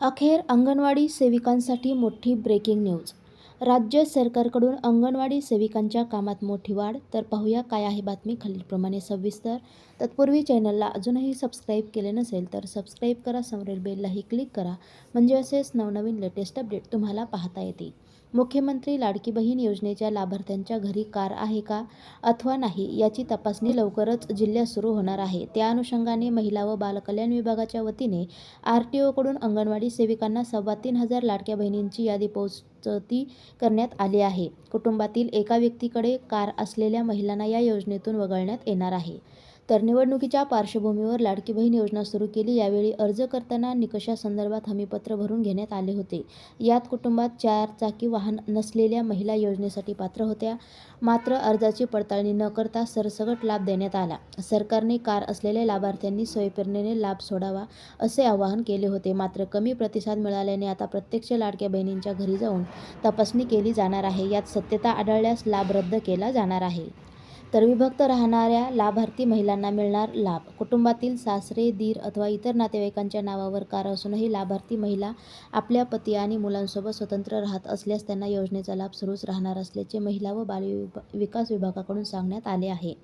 अखेर अंगणवाडी सेविकांसाठी मोठी breaking news राज्य सरकारकडून अंगणवाडी सेविकांच्या कामात मोठी वाढ. तर पाहूया काय आहे बातमी खालीलप्रमाणे सविस्तर. तत्पूर्वी चॅनलला अजूनही सबस्क्राईब केले नसेल तर सबस्क्राईब करा समोरील बेललाही क्लिक करा. म्हणजे असेच नवनवीन लेटेस्ट अपडेट तुम्हाला पाहता येतील मुख्यमंत्री लाडकी बहीण योजनेच्या लाभार्थ्यांच्या घरी कार आहे का अथवा नाही याची तपासणी लवकरच जिल्ह्यात सुरू होणार आहे. त्या अनुषंगाने महिला व बालकल्याण विभागाच्या वतीने आर टी ओकडून अंगणवाडी सेविकांना सव्वा तीन हजार लाडक्या बहिणींची यादी बचती करण्यात आली आहे. कुटुंबातील एका व्यक्तीकडे कार असलेल्या महिलांना या योजनेतून वगळण्यात येणार आहे. तर निवडणुकीच्या पार्श्वभूमीवर लाडकी बहीण योजना सुरू केली. यावेळी अर्ज करताना निकषासंदर्भात हमीपत्र भरून घेण्यात आले होते. यात कुटुंबात चार चाकी वाहन नसलेल्या महिला योजनेसाठी पात्र होत्या. मात्र अर्जाची पडताळणी न करता सरसगट लाभ देण्यात आला. सरकारने कार असलेल्या लाभार्थ्यांनी स्वयंप्रेरणेने लाभ सोडावा असे आवाहन केले होते. मात्र कमी प्रतिसाद मिळाल्याने आता प्रत्यक्ष लाडक्या बहिणींच्या घरी जाऊन तपासणी केली जाणार आहे. यात सत्यता आढळल्यास लाभ रद्द केला जाणार आहे. तर विभक्त राहणाऱ्या लाभार्थी महिलांना मिळणार लाभ. कुटुंबातील सासरे दीर अथवा इतर नातेवाईकांच्या नावावर कार असूनही लाभार्थी महिला आपल्या पती आणि मुलांसोबत स्वतंत्र राहत असल्यास त्यांना योजनेचा लाभ सुरूच राहणार असल्याचे महिला व बाल विकास विभागाकडून सांगण्यात आले आहे.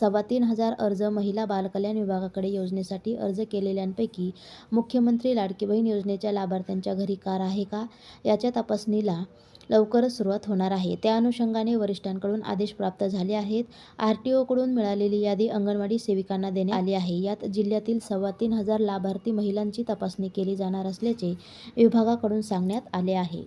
सव्वा तीन हजार अर्ज महिला बालकल्याण विभागाकडे योजनेसाठी अर्ज केलेल्यांपैकी मुख्यमंत्री लाडकी बहीण योजनेच्या लाभार्थ्यांच्या घरी कार आहे का याच्या तपासणीला लवकरच सुरुवात होणार आहे. त्या अनुषंगाने वरिष्ठांकडून आदेश प्राप्त झाले आहेत. आर टी ओकडून मिळालेली यादी अंगणवाडी सेविकांना देण्यात आली आहे. यात जिल्ह्यातील सव्वा तीन हजार लाभार्थी महिलांची तपासणी केली जाणार असल्याचे विभागाकडून सांगण्यात आले आहे.